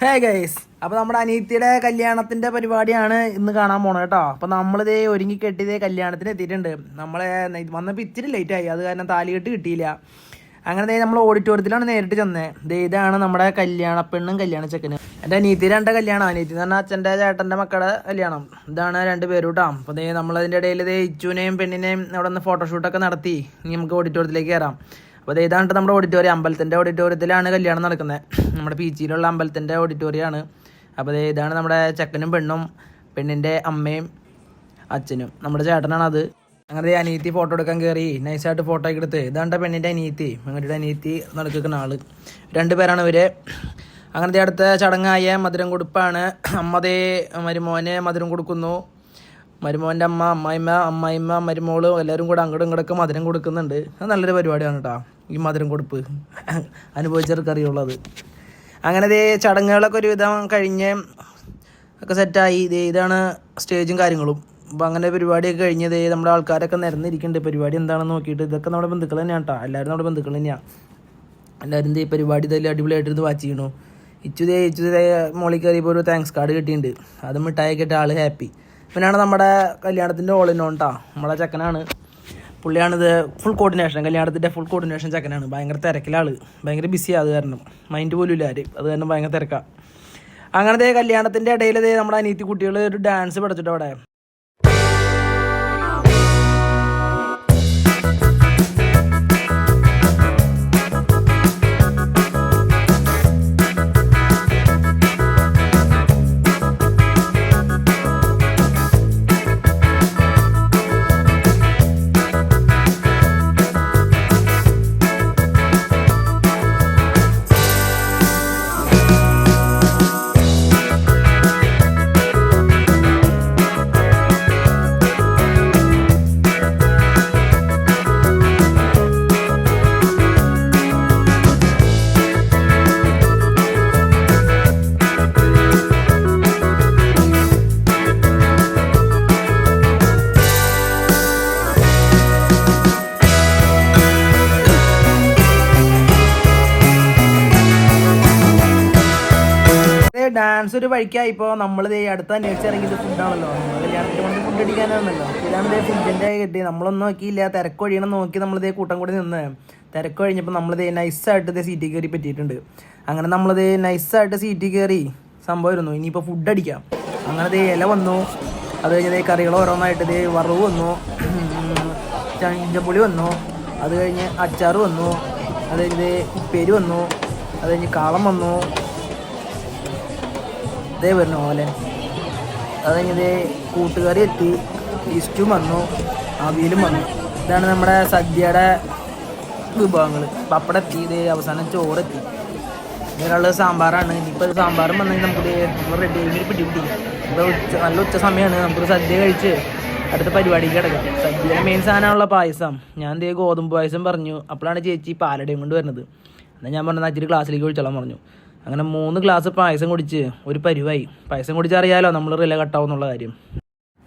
Hey guys അപ്പൊ നമ്മുടെ അനീത്തിയുടെ കല്യാണത്തിന്റെ പരിപാടിയാണ് ഇന്ന് കാണാൻ പോണത് കേട്ടോ. അപ്പൊ നമ്മളിതേ ഒരുങ്ങി കെട്ടിയതേ കല്യാണത്തിന് എത്തിയിട്ടുണ്ട്. നമ്മളെ വന്നപ്പോൾ വന്നപ്പോ ഇത്തിരി ലേറ്റ് ആയി. അത് കാരണം താലികെട്ട് കിട്ടിയില്ല. അങ്ങനെ ദേ നമ്മൾ ഓഡിറ്റോറിയത്തിലാണ് നേരിട്ട് ചെന്നത് ദേ ഇതാണ് നമ്മുടെ കല്യാണ പെണ്ണും കല്യാണ ചെക്കനും. എന്റെ അനീത്തി രണ്ട് കല്യാണം. അനീത്തി എന്ന് പറഞ്ഞാൽ അച്ഛന്റെ ചേട്ടന്റെ മക്കളുടെ കല്യാണം. ഇതാണ് രണ്ട് പേരും കേട്ടോ അപ്പോൾ ദേ നമ്മളതിന്റെ ഇടയിൽ ദേ ഇച്ചുവിനെയും പെണ്ണിനെയും അവിടെ നിന്ന് ഫോട്ടോഷൂട്ടൊക്കെ നടത്തി. ഇനി നമുക്ക് ഓഡിറ്റോറിയത്തിലേക്ക് കയറാം അപ്പോൾ ഏതാണ്ട് നമ്മുടെ ഓഡിറ്റോറിയം അമ്പലത്തിന്റെ ഓഡിറ്റോറിയത്തിലാണ് കല്യാണം നടക്കുന്നത്. നമ്മുടെ പീച്ചിയിലുള്ള അമ്പലത്തിന്റെ ഓഡിറ്റോറിയമാണ് അപ്പോൾ ഏതാണ് ഇതാണ് നമ്മുടെ ചെക്കനും പെണ്ണും പെണ്ണിന്റെ അമ്മയും അച്ഛനും. നമ്മുടെ ചേട്ടനാണ് അത് അങ്ങനെ അനീത്തി ഫോട്ടോ എടുക്കാൻ കയറി നൈസായിട്ട് ഫോട്ടോ ഒക്കെ എടുത്ത്. ഇതാണ്ട പെണ്ണിന്റെ അനീത്തി പെണ്ണിന്റെ അനീത്തി നടക്കുന്ന ആൾ. രണ്ട് പേരാണ് ഇവർ. അങ്ങനത്തെ അടുത്ത ചടങ്ങായ മധുരം കൊടുപ്പാണ്. അമ്മതേ മരുമോനെ മധുരം കൊടുക്കുന്നു. മരുമോന്റെ അമ്മ അമ്മായിമ്മ അമ്മായിമ്മ മരുമോൾ എല്ലാവരും കൂടെ അങ്ങോട്ടും ഇങ്ങോട്ടൊക്കെ മധുരം കൊടുക്കുന്നുണ്ട്. അത് നല്ലൊരു പരിപാടിയാണ് കേട്ടോ. ഈ മധുരം കൊടുപ്പ്. അനുഭവിച്ചവർക്ക് അറിയുള്ളത് അങ്ങനെ ഇതേ ചടങ്ങുകളൊക്കെ ഒരുവിധം കഴിഞ്ഞ് ഒക്കെ സെറ്റായി. ദേ ഇതാണ് സ്റ്റേജും കാര്യങ്ങളും. അപ്പോൾ അങ്ങനെ പരിപാടിയൊക്കെ കഴിഞ്ഞത് നമ്മുടെ ആൾക്കാരൊക്കെ നിരന്നിരിക്കുന്നുണ്ട്. പരിപാടി എന്താണെന്ന് നോക്കിയിട്ട് ഇതൊക്കെ നമ്മുടെ ബന്ധുക്കൾ തന്നെയാണ് കേട്ടോ എല്ലാവരും നമ്മുടെ ബന്ധുക്കൾ തന്നെയാണ് എല്ലാവരും ഈ പരിപാടി ഇതെല്ലാം അടിപൊളിയായിട്ട് ഇത് വാച്ച് ചെയ്യണു ഇച്ചുതേ ഇച്ചുതേ മോളിൽ കയറിയപ്പോൾ ഒരു താങ്ക്സ് കാർഡ് കിട്ടിയിട്ടുണ്ട്. അത് മിഠായി കിട്ടിയ ആൾ ഹാപ്പി പിന്നെയാണ് നമ്മുടെ കല്യാണത്തിന്റെ ഓളിനോണ്ടാ നമ്മളെ ചെക്കനാണ്. പുള്ളിയാണിത് ഫുൾ കോർഡിനേഷൻ കല്യാണത്തിന്റെ ഫുൾ കോർഡിനേഷൻ ചെക്കനാണ്. ഭയങ്കര തിരക്കിലാൾ ഭയങ്കര ബിസിയാണ് അത് കാരണം. മൈൻഡ് പോലും ഇല്ല അത് കാരണം ഭയങ്കര തിരക്കാണ് അങ്ങനത്തെ കല്യാണത്തിന്റെ ഇടയിൽ ദേ നമ്മുടെ അനീത്തി കുട്ടികൾ ഒരു ഡാൻസ് പഠിച്ചിട്ട് അവിടെ. ഒരു വഴിക്കായി ഇപ്പോൾ നമ്മൾ അടുത്ത അന്വേഷിച്ച് ഇറങ്ങിയത് ഫുഡാണല്ലോ നമ്മൾ കല്യാണത്തിന് കൊണ്ട് ഫുഡ് അടിക്കാനാണല്ലോ. ഇതാണ് ഇതേ ഫുഡിന്റെ കിട്ടി നമ്മളൊന്നും നോക്കിയില്ല. തിരക്കൊഴിയണം നോക്കി നോക്കി നമ്മളിതേ കൂട്ടം കൂടി നിന്ന്. തിരക്ക് കഴിഞ്ഞപ്പോൾ നമ്മളിതേ നൈസായിട്ട് ഇതേ സീറ്റിൽ കയറി പറ്റിയിട്ടുണ്ട്. അങ്ങനെ നമ്മളിത് നൈസായിട്ട് സീറ്റിൽ കയറി സംഭവമായിരുന്നു ഇനിയിപ്പോൾ ഫുഡ് അടിക്കാം. അങ്ങനെ ദേ ഇല വന്നു. അത് കഴിഞ്ഞ് ദേ കറികൾ ഓരോന്നായിട്ട് ദേ വറവ് വന്നു. ചഞ്ചപ്പുളി വന്നു. അത് കഴിഞ്ഞ് അച്ചാർ വന്നു. അത് കഴിഞ്ഞ് ദേ ഉപ്പേരി വന്നു. അത് കഴിഞ്ഞ് കാളം വന്നു. ഇതേ വരുന്നു ഓലൻ അതങ്ങനെ കൂട്ടുകറി എത്തി. ഈസ്റ്റും വന്നു. അവിയലും വന്നു. ഇതാണ് നമ്മുടെ സദ്യയുടെ വിഭവങ്ങൾ പപ്പടം എത്തി. ഇത് അവസാനം ചോറെത്തി. ഇതിനുള്ള സാമ്പാറാണ്. ഇനിയിപ്പോൾ സാമ്പാറും വന്നെങ്കിൽ നമുക്ക് നമ്മൾ റെഡി ആയി പിടി പിടി ഇപ്പോൾ ഉച്ച നല്ല ഉച്ച സമയമാണ് നമുക്കൊരു സദ്യ കഴിച്ച് അടുത്ത പരിപാടിക്ക് കിടക്കാം. സദ്യയുടെ മെയിൻ സാധനമുള്ള പായസം. ഞാൻ ദേ ഗോതമ്പ് പായസം പറഞ്ഞു. അപ്പോഴാണ് ചേച്ചി പാലടയും കൊണ്ട് വരുന്നത്. എന്നാൽ ഞാൻ പറഞ്ഞത് അച്ചിരി ക്ലാസ്സിലേക്ക് ഒഴിച്ചോളാൻ പറഞ്ഞു. അങ്ങനെ മൂന്ന് ഗ്ലാസ് പായസം കുടിച്ച് ഒരു പരിവായി. പായസം കുടിച്ചറിയാലോ നമ്മൾ റില കട്ടാവുന്നുള്ള കാര്യം.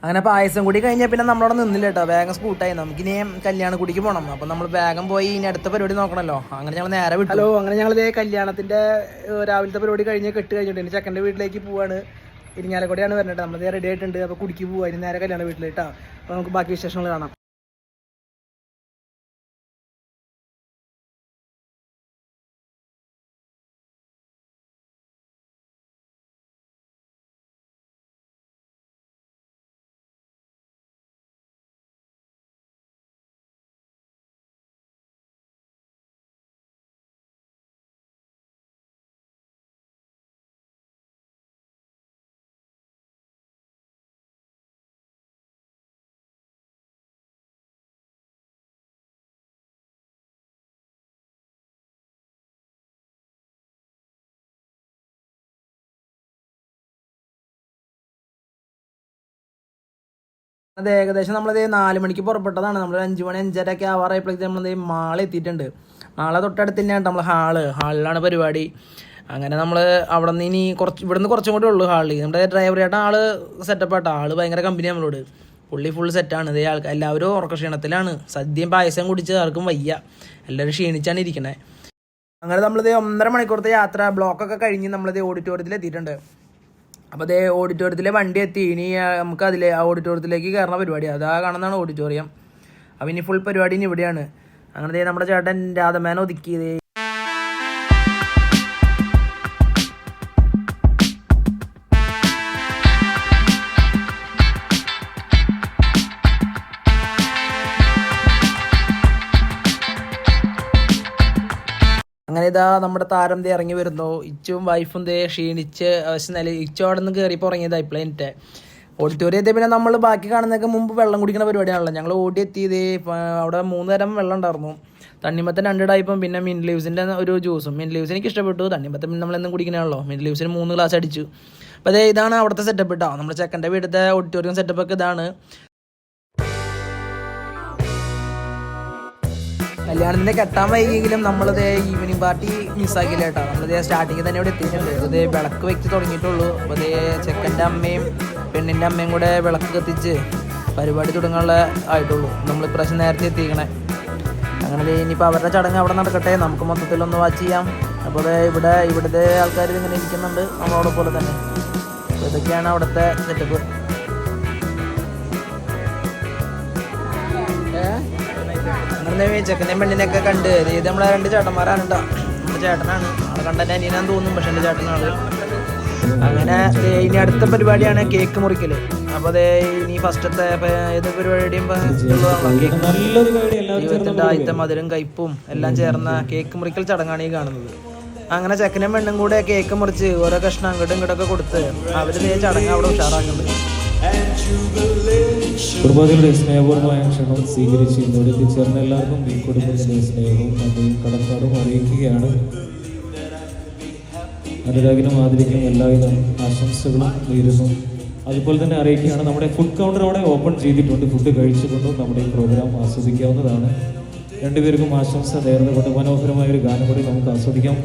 അങ്ങനെ പായസം കൂടി കഴിഞ്ഞാൽ പിന്നെ നമ്മളവിടെ നിന്നില്ല കേട്ടോ. വേഗം സ്കൂട്ടായി നമുക്കിനി കല്യാണ കുടിക്ക് പോകണം അപ്പം നമ്മൾ വേഗം പോയി ഇനി അടുത്ത പരിപാടി നോക്കണല്ലോ. അങ്ങനെ ഞങ്ങൾ നേരെ വിട്ടു. ഹലോ അങ്ങനെ ഞങ്ങൾ ഇതേ കല്യാണത്തിന്റെ രാവിലത്തെ പരിപാടി കഴിഞ്ഞ് കെട്ട് കഴിഞ്ഞിട്ട് ഇനി ചെക്കന്റെ വീട്ടിലേക്ക് പോവാണ്. ഇരിഞ്ഞാലക്കുടയാണ് വരുന്നത് നമ്മൾ റെഡി ആയിട്ടുണ്ട്. അപ്പോൾ കുടിക്ക് പോവാ. ഇനി നേരെ കല്യാണ വീട്ടിലേട്ടാ അപ്പോൾ നമുക്ക് ബാക്കി വിശേഷങ്ങൾ കാണാം. അത് ഏകദേശം നമ്മളത് നാല് മണിക്ക് പുറപ്പെട്ടതാണ്. നമ്മൾ അഞ്ച് മണി അഞ്ചര ഒക്കെ ആവാറായപ്പോഴേക്കും നമ്മളത് മാളെ എത്തിയിട്ടുണ്ട്. മാളെ തൊട്ടടുത്ത് തന്നെയാണ് നമ്മൾ ഹാൾ ഹാളിലാണ് പരിപാടി. അങ്ങനെ നമ്മൾ അവിടെ നിന്ന് ഇനി കുറച്ച് ഇവിടുന്ന് കുറച്ചും കൂടെ ഉള്ളു ഹാളിൽ നമ്മുടെ ഡ്രൈവർ ചേട്ടൻ ആൾ സെറ്റപ്പ് ആട്ടോ. ആൾ ഭയങ്കര കമ്പനി നമ്മളോട്. പുള്ളി ഫുൾ സെറ്റാണ് ഇതേ ആൾക്കാർ എല്ലാവരും ഉറക്ക ക്ഷീണത്തിലാണ് സദ്യയും പായസം കുടിച്ച് ആർക്കും വയ്യ. എല്ലാവരും ക്ഷീണിച്ചാണ് ഇരിക്കണേ. അങ്ങനെ നമ്മളിത് ഒന്നര മണിക്കൂറത്തെ യാത്ര ബ്ലോക്കൊക്കെ കഴിഞ്ഞ് നമ്മളിത് ഓഡിറ്റോറിയത്തിൽ എത്തിയിട്ടുണ്ട്. അപ്പോൾ അതേ ഓഡിറ്റോറിയത്തിലെ വണ്ടി എത്തി. ഇനി നമുക്ക് അതിലെ ആ ഓഡിറ്റോറിയത്തിലേക്ക് കയറുന്ന പരിപാടി. അതാ കാണുന്നതാണ് ഓഡിറ്റോറിയം അപ്പം ഇനി ഫുൾ പരിപാടി ഇനി ഇവിടെയാണ്. അങ്ങനെ നമ്മുടെ ചേട്ടൻ രാധമേന ഒതുക്കിയത്. ഇതാ നമ്മുടെ താരം ദേ ഇറങ്ങി വരുന്നു. ഇച്ചും വൈഫും ദേ ക്ഷീണിച്ച് നില ഇച്ചു അവിടെ നിന്ന് കയറിയപ്പോൾ ഇറങ്ങിയതായി ഇപ്ലേനിട്ട് ഓഡിറ്റോറിയം എത്തിയ പിന്നെ നമ്മൾ ബാക്കി കാണുന്നതൊക്കെ മുമ്പ് വെള്ളം കുടിക്കുന്ന പരിപാടിയാണല്ലോ. ഞങ്ങൾ ഓടി എത്തിയത് അവിടെ മൂന്ന് തരം വെള്ളം ഉണ്ടായിരുന്നു. തണ്ണിമത്തൻ രണ്ട് ടൈപ്പും പിന്നെ മിൻ ലീവ്സിന്റെ ഒരു ജ്യൂസും. മിൻ ലീവ്സ് എനിക്ക് ഇഷ്ടപ്പെട്ടു തണ്ണിമത്തൻ പിന്നെ നമ്മളെന്നും കുടിക്കണമല്ലോ മിൻ ലീവ്സിന് മൂന്ന് ഗ്ലാസ് അടിച്ചു. അപ്പോൾ അതേ ഇതാണ് അവിടുത്തെ സെറ്റപ്പ് കേട്ടോ നമ്മുടെ ചെക്കന്റെ വീടത്തെ ഓഡിറ്റോറിയം സെറ്റപ്പ് ഒക്കെ ഇതാണ്. കല്യാണത്തിന്റെ കെട്ടാൻ വൈകിയെങ്കിലും നമ്മളത് ഈവനിങ് പാർട്ടി മിസ്സാക്കില്ല കേട്ടോ. നമ്മളത് സ്റ്റാർട്ടിങ്ങിൽ തന്നെ ഇവിടെ എത്തിയിട്ടുണ്ട്. അതേ വിളക്ക് വെച്ച് തുടങ്ങിയിട്ടുള്ളൂ. അപ്പോൾ അതേ ചെക്കന്റെ അമ്മയും പെണ്ണിന്റെ അമ്മയും കൂടെ വിളക്ക് കത്തിച്ച് പരിപാടി തുടങ്ങാനുള്ള ആയിട്ടുള്ളൂ. നമ്മൾ ഇപ്രാവശ്യം നേരത്തെ എത്തിക്കണേ. അങ്ങനെ ഇനിയിപ്പോൾ അവരുടെ ചടങ്ങ് അവിടെ നടക്കട്ടെ. നമുക്ക് മൊത്തത്തിലൊന്ന് വാച്ച് ചെയ്യാം. അപ്പോൾ ഇവിടെ ഇവിടുത്തെ ആൾക്കാർ ഇങ്ങനെ ഇരിക്കുന്നുണ്ട്. നമ്മളവിടെ പോലെ തന്നെ. അപ്പോൾ ഇതൊക്കെയാണ് അവിടുത്തെ സെറ്റപ്പ് അങ്ങനെ ചെക്കനെയും പെണ്ണിനെയൊക്കെ കണ്ട് ഇത് നമ്മളെ രണ്ട് ചേട്ടന്മാരാണ് നമ്മുടെ ചേട്ടനാണ്. ആളെ കണ്ടെന്നെ അനിയനാന്ന് തോന്നും പക്ഷെ എന്റെ ചേട്ടനാണ്. അങ്ങനെ ഇനി അടുത്ത പരിപാടിയാണ് കേക്ക് മുറിക്കൽ. അപ്പോൾ അതേ ഇനി ഫസ്റ്റത്തെ ഏത് പരിപാടിയും ആദ്യത്തെ മധുരം കയ്പും എല്ലാം ചേർന്ന കേക്ക് മുറിക്കൽ ചടങ്ങാണ് ഈ കാണുന്നത്. അങ്ങനെ ചെക്കനും പെണ്ണും കൂടെ കേക്ക് മുറിച്ച് ഓരോ കഷ്ണം അങ്ങോട്ടും ഇങ്ങോട്ടൊക്കെ കൊടുത്ത് അവർ ദേ ചടങ്ങ് അവിടെ ഉഷാറാക്കുന്നുണ്ട്. കുടുംബത്തിലുള്ള സ്നേഹപൂർവമായ ക്ഷണം സ്വീകരിച്ച് ഇന്നോട് എത്തിച്ചേർന്ന എല്ലാവർക്കും ഈ കുടുംബത്തിന്റെ സ്നേഹവും നന്ദിയും കടപ്പാടും അറിയിക്കുകയാണ്. അനുരാഗിനും ആദരിക്കും എല്ലാവിധ ആശംസകളും നേരുന്നു. അതുപോലെ തന്നെ അറിയിക്കുകയാണ് നമ്മുടെ ഫുഡ് കൗണ്ടർ അവിടെ ഓപ്പൺ ചെയ്തിട്ടുണ്ട്. ഫുഡ് കഴിച്ചുകൊണ്ടും നമ്മുടെ ഈ പ്രോഗ്രാം ആസ്വദിക്കാവുന്നതാണ്. രണ്ടുപേർക്കും ആശംസ നേർന്നുകൊണ്ട് മനോഹരമായ ഒരു ഗാനം കൂടി നമുക്ക് ആസ്വദിക്കാം.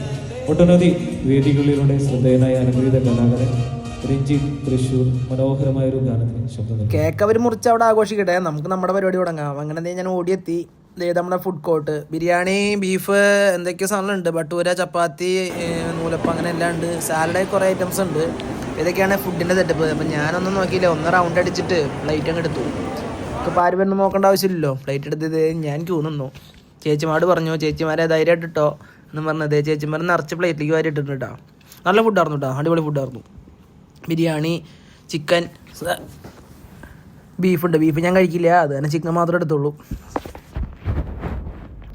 ഒട്ടനവധി വേദികളിലൂടെ ശ്രദ്ധേയനായ അനുഗ്രഹീത കലാകാരൻ രഞ്ജിത്ത് തൃശൂർ മനോഹരമായ ഒരു ഗാനത്തിന് ശബ്ദം കേക്ക് അവർ മുറിച്ച് അവിടെ ആഘോഷിക്കട്ടെ? നമുക്ക് നമ്മുടെ പരിപാടി തുടങ്ങാം. അങ്ങനെ ഞാൻ ഓടിയെത്തി. നമ്മുടെ ഫുഡ് കോർട്ട് ബിരിയാണി ബീഫ് എന്തൊക്കെയോ സാധനങ്ങളുണ്ട്. ബട്ടൂര ചപ്പാത്തി നൂലപ്പം അങ്ങനെ എല്ലാം ഉണ്ട്. സാലഡ് കുറേ ഐറ്റംസ് ഉണ്ട്. ഇതൊക്കെയാണ് ഫുഡിന്റെ സെറ്റപ്പ് അപ്പം ഞാനൊന്നും നോക്കിയില്ല. ഒന്ന് റൗണ്ട് അടിച്ചിട്ട് പ്ലേറ്റ് അങ്ങ് എടുത്തു. ഇപ്പോൾ ആരും വരുന്ന നോക്കേണ്ട ആവശ്യമില്ലല്ലോ. പ്ലേറ്റ് എടുത്തത് ഞാൻ ക്യൂ നിന്നു. ചേച്ചിമാട് പറഞ്ഞു ചേച്ചിമാരെ ധൈര്യമായിട്ട് ഇട്ടോ. എന്ന് പറഞ്ഞത് ചേച്ചിമാർ നിറച്ച് പ്ലേറ്റിലേക്ക് വാരി ഇട്ടിട്ടുണ്ട് കേട്ടോ നല്ല ഫുഡായിരുന്നു കേട്ടോ അടിപൊളി ഫുഡായിരുന്നു ബിരിയാണി ചിക്കൻ ബീഫുണ്ട്. ബീഫ് ഞാൻ കഴിക്കില്ല. അത് തന്നെ ചിക്കൻ മാത്രമേ എടുത്തുള്ളൂ.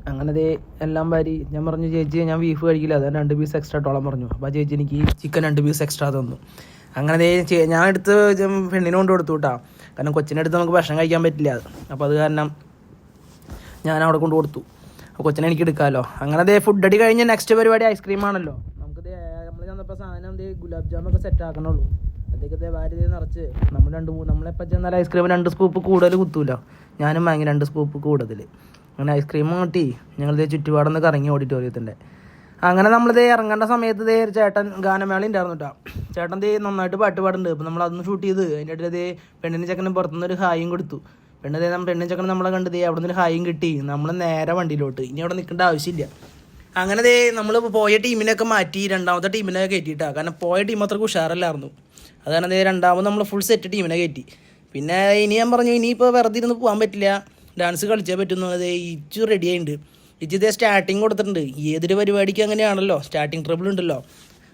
അങ്ങനെ ദേ എല്ലാം വാരി. ഞാൻ പറഞ്ഞു ചേച്ചി ഞാൻ ബീഫ് കഴിക്കില്ല. അത് രണ്ട് പീസ് എക്സ്ട്രാ ടോളം പറഞ്ഞു. അപ്പോൾ ചേച്ചി എനിക്ക് ചിക്കൻ രണ്ട് പീസ് എക്സ്ട്രാ തന്നു. അങ്ങനെ ദേ ഞാൻ എടുത്ത് പെണ്ണിനെ കൊണ്ട് കൊടുത്തു കേട്ടോ കാരണം കൊച്ചിനെ അടുത്ത് നമുക്ക് ഭക്ഷണം കഴിക്കാൻ പറ്റില്ല. അപ്പോൾ അത് കാരണം ഞാൻ അവിടെ കൊണ്ട് കൊടുത്തു. അപ്പോൾ കൊച്ചിനെ എനിക്ക് എടുക്കാമല്ലോ അങ്ങനെ ദേ ഫുഡ് അടി കഴിഞ്ഞ് നെക്സ്റ്റ് പരിപാടി ഐസ്ക്രീം ആണല്ലോ. ചെന്നപ്പോൾ സാധനം എന്ത് ഗുലാബ് ജാമൊക്കെ സെറ്റ് ആക്കണുള്ളൂ. അതൊക്കെ ദേ നിറച്ച്. നമ്മൾ രണ്ട് നമ്മളെപ്പോൾ ചെന്നാൽ ഐസ്ക്രീം രണ്ട് സ്കൂപ്പ് കൂടുതൽ കുത്തൂല. ഞാനും വാങ്ങി രണ്ട് സ്കൂപ്പ് കൂടുതൽ അങ്ങനെ ഐസ്ക്രീം കിട്ടി. ഞങ്ങളിത് ചുറ്റുപാടൊന്ന് കറങ്ങി ഓഡിറ്റോറിയത്തിന്റെ അങ്ങനെ നമ്മളിത് ഇറങ്ങേണ്ട സമയത്ത് ഇതേ ചേട്ടൻ ഗാനമേള ഉണ്ടായിരുന്നു കേട്ടോ. ചേട്ടൻ ദേ നന്നായിട്ട് പാട്ട് പാടുന്നുണ്ട്. അപ്പം നമ്മൾ അതൊന്ന് ഷൂട്ട് ചെയ്ത് അതിന്റെ ഇടയിൽ ദേ പെണ്ണിന് ചെക്കനും പുറത്തുനിന്ന് ഒരു ഹായും കൊടുത്തു. പെണ്ണ് ദേ നമ്മൾ പെണ്ണിന് ചെക്കനും നമ്മളെ കണ്ടത് അവിടെ നിന്ന് ഹായും കിട്ടി. നമ്മൾ നേരെ വണ്ടിയിലോട്ട്. ഇനി അവിടെ നിൽക്കേണ്ട ആവശ്യമില്ല. അങ്ങനെ ദേ നമ്മൾ പോയ ടീമിനെയൊക്കെ മാറ്റി രണ്ടാമത്തെ ടീമിനെ കയറ്റിയിട്ടാണ് കാരണം പോയ ടീം അത്രയ്ക്ക് ഉഷാറല്ലായിരുന്നു. അത് കാരണം ദേ രണ്ടാമത് നമ്മൾ ഫുൾ സെറ്റ് ടീമിനെ കയറ്റി. പിന്നെ ഇനി ഞാൻ പറഞ്ഞു ഇനിയിപ്പോൾ വെറുതെ ഇരുന്ന് പോകാൻ പറ്റില്ല. ഡാൻസ് കളിച്ചേ പറ്റുന്നത് ഇച്ചു റെഡി ആയിട്ടുണ്ട് ഇച്ച് ഇതേ സ്റ്റാർട്ടിങ് കൊടുത്തിട്ടുണ്ട്. ഏതൊരു പരിപാടിക്ക് അങ്ങനെയാണല്ലോ. സ്റ്റാർട്ടിങ് ട്രബിൾ ഉണ്ടല്ലോ.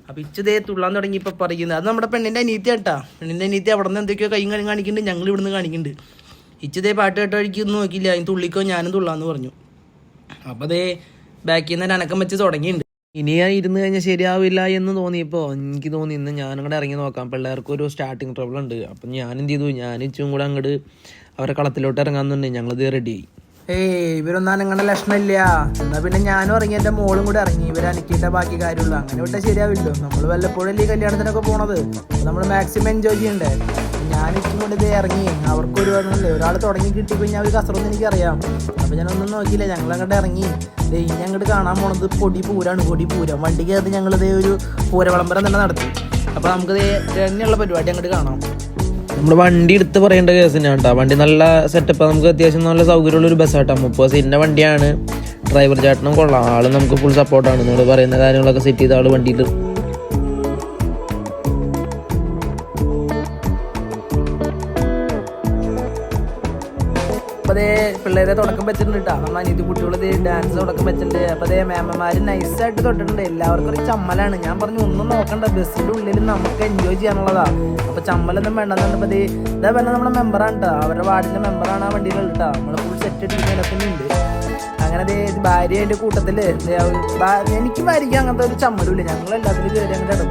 അപ്പോൾ ഇച്ച് ഇതേ തുള്ളാൻ തുടങ്ങി ഇപ്പോൾ പറയുന്നത് അത് നമ്മുടെ പെണ്ണിന്റെ അനീത്തി കേട്ടാ പെണ്ണിന്റെ അനീത്തി അവിടെ നിന്ന് എന്തൊക്കെയോ കൈയും കളി കാണിക്കുന്നുണ്ട്. ഞങ്ങൾ ഇവിടുന്ന് കാണിക്കുന്നുണ്ട്. ഇച്ച് ഇതേ പാട്ട് കേട്ട വഴിക്കൊന്നും നോക്കിയില്ല. അതിന് തുള്ളിക്കോ ഞാനും തുള്ളാന്ന് പറഞ്ഞു. അപ്പോൾ അതേ ബാക്കിൽ നിന്ന് അനക്കം വെച്ച് തുടങ്ങിയിട്ടുണ്ട് ഇനി ഞാൻ ഇരുന്ന് കഴിഞ്ഞാൽ ശരിയാവില്ല എന്ന് തോന്നിയപ്പോൾ എനിക്ക് തോന്നി ഇന്ന് ഞാനും കൂടെ ഇറങ്ങി നോക്കാം. പിള്ളേർക്ക് ഒരു സ്റ്റാർട്ടിങ് ട്രബിൾ ഉണ്ട്. അപ്പം ഞാൻ എന്ത് ചെയ്തു? ഞാൻ ഇച്ചും കൂടെ അങ്ങോട്ട് അവരെ കളത്തിലോട്ട് ഇറങ്ങാമെന്നുണ്ടെങ്കിൽ ഞങ്ങളിത് റെഡിയായി ഏയ് ഇവരൊന്നും നിങ്ങളുടെ ലക്ഷണമില്ല. എന്നാ പിന്നെ ഞാനും ഇറങ്ങി എന്റെ മോളും കൂടെ ഇറങ്ങി. ഇവർ അനക്കിയിട്ട ബാക്കി കാര്യമുള്ളൂ. അങ്ങനെ വിട്ടാൽ ശരിയാവില്ലോ നമ്മൾ വല്ലപ്പോഴും ഈ കല്യാണത്തിനൊക്കെ പോണത്? നമ്മൾ മാക്സിമം എൻജോയ് ചെയ്യണ്ടേ? ഞാൻ ഇച്ചും കൊണ്ട് ഇത് ഇറങ്ങി. അവർക്ക് ഒരു പറഞ്ഞില്ലേ ഒരാൾ തുടങ്ങി കിട്ടിക്കഴിഞ്ഞാൽ ഒരു കസറൊന്നും എനിക്കറിയാം. അപ്പം ഞാനൊന്നും നോക്കിയില്ല. ഞങ്ങൾ അങ്ങോട്ട് ഇറങ്ങി. ഇനി അങ്ങോട്ട് കാണാൻ പോണത് പൊടി പൂരാണ്. പൊടി പൂരം. വണ്ടിക്ക് അത് ഞങ്ങൾ ഇതേ ഒരു പൂര വിളംബരം തന്നെ നടത്തി. അപ്പോൾ നമുക്ക് തന്നെയുള്ള പരിപാടി അങ്ങോട്ട് കാണാം. നമ്മൾ വണ്ടി എടുത്ത് പറയേണ്ട കേസ് തന്നെയാണ് കേട്ടോ വണ്ടി നല്ല സെറ്റപ്പ് നമുക്ക് അത്യാവശ്യം നല്ല സൗകര്യമുള്ള ഒരു ബസ്സാട്ടോ മുപ്പത് സീറ്റിന്റെ വണ്ടിയാണ്. ഡ്രൈവർ ചേട്ടനും കൊള്ളാം. ആൾ നമുക്ക് ഫുൾ സപ്പോർട്ടാണ് നിങ്ങൾ പറയുന്ന കാര്യങ്ങളൊക്കെ സെറ്റ് ചെയ്ത ആൾ വണ്ടിയിൽ അതേ പിള്ളേരെ തുടക്കം വെച്ചിട്ടുണ്ട് കേട്ടോ നമ്മൾ അനിയത്തി കുട്ടികളത് ഡാൻസ് തുടക്കം വെച്ചിട്ടുണ്ട്. അപ്പൊ അതേ മേമ്മമാര് നൈസായിട്ട് തൊട്ടിട്ടുണ്ട്. എല്ലാവർക്കും ഒരു ചമ്മലാണ്. ഞാൻ പറഞ്ഞു ഒന്നും നോക്കണ്ട. ബസ്സിന്റെ ഉള്ളിൽ നമുക്ക് എൻജോയ് ചെയ്യാനുള്ളതാ. അപ്പൊ ചമ്മലൊന്നും വേണ്ടെന്നുണ്ട് അപ്പൊ ഇതാ പറഞ്ഞ നമ്മുടെ മെമ്പറാണ് കേട്ടോ അവരുടെ വാർഡിന്റെ മെമ്പറാണ് ആ വണ്ടിയിൽ കേട്ടോ നമ്മൾ ഫുൾ സെറ്റ് ടീമിനൊക്കെ ഉണ്ട്. അങ്ങനെ ദേ ഭാര്യ എന്റെ കൂട്ടത്തിൽ എനിക്ക് ഭാര്യയ്ക്ക് അങ്ങനത്തെ ഒരു ചമ്മലുമില്ല ഞങ്ങൾ എല്ലാത്തിലും കയറി അങ്ങനെ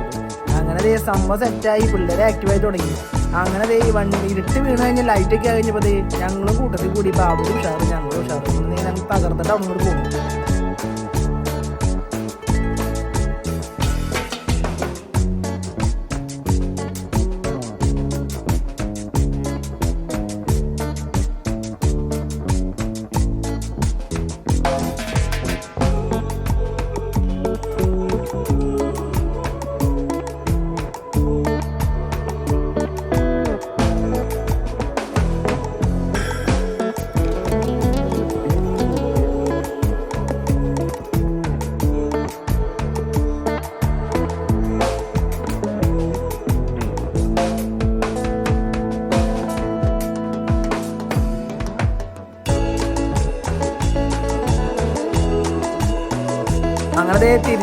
അങ്ങനെ സംഭവം സെറ്റായി പിള്ളേരെ ആക്റ്റീവായി തുടങ്ങി. അങ്ങനെ ദേ വണ്ടി ഇരുട്ട് വീണ് കഴിഞ്ഞ് ലൈറ്റൊക്കെ കഴിഞ്ഞപ്പോൾ ദേ ഞങ്ങളും കൂട്ടത്തിൽ കൂടി ബാബു ഉഷാറ് ഞങ്ങളും ഉഷാറ്. ഞങ്ങൾ തകർത്തിട്ട് അങ്ങോട്ട് പോകും.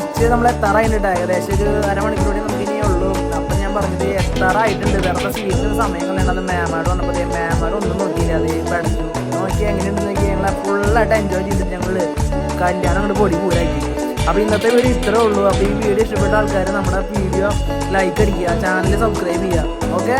അങ്ങനെ നമ്മളെ തറ എത്താറായിട്ടുണ്ട്. ഏകദേശം ഒരു അരമണിക്കൂർ നമുക്ക് ഇനിയേ ഉള്ളൂ. അപ്പം ഞാൻ പറഞ്ഞത് എത്താറായിട്ടുണ്ട്. വേറെ സീറ്റിന് സമയം അത് മാമാട് വന്നപ്പോൾ മാമാട് ഒന്നും നോക്കിയില്ല. അത് പഠിച്ചു. നോക്കി എങ്ങനെയുണ്ടെന്ന് നോക്കി. ഞങ്ങളെ ഫുള്ളായിട്ട് എൻജോയ് ചെയ്തിട്ട് ഞങ്ങൾ കല്യാണം അങ്ങോട്ട് പൊടി കൂടാക്കി. അപ്പോൾ ഇന്നത്തെ വീഡിയോ ഇത്രേ ഉള്ളൂ. അപ്പോൾ ഈ വീഡിയോ ഇഷ്ടപ്പെട്ട ആൾക്കാർ നമ്മുടെ വീഡിയോ ലൈക്ക് അടിക്കുക ചാനൽ സബ്സ്ക്രൈബ് ചെയ്യുക. ഓക്കെ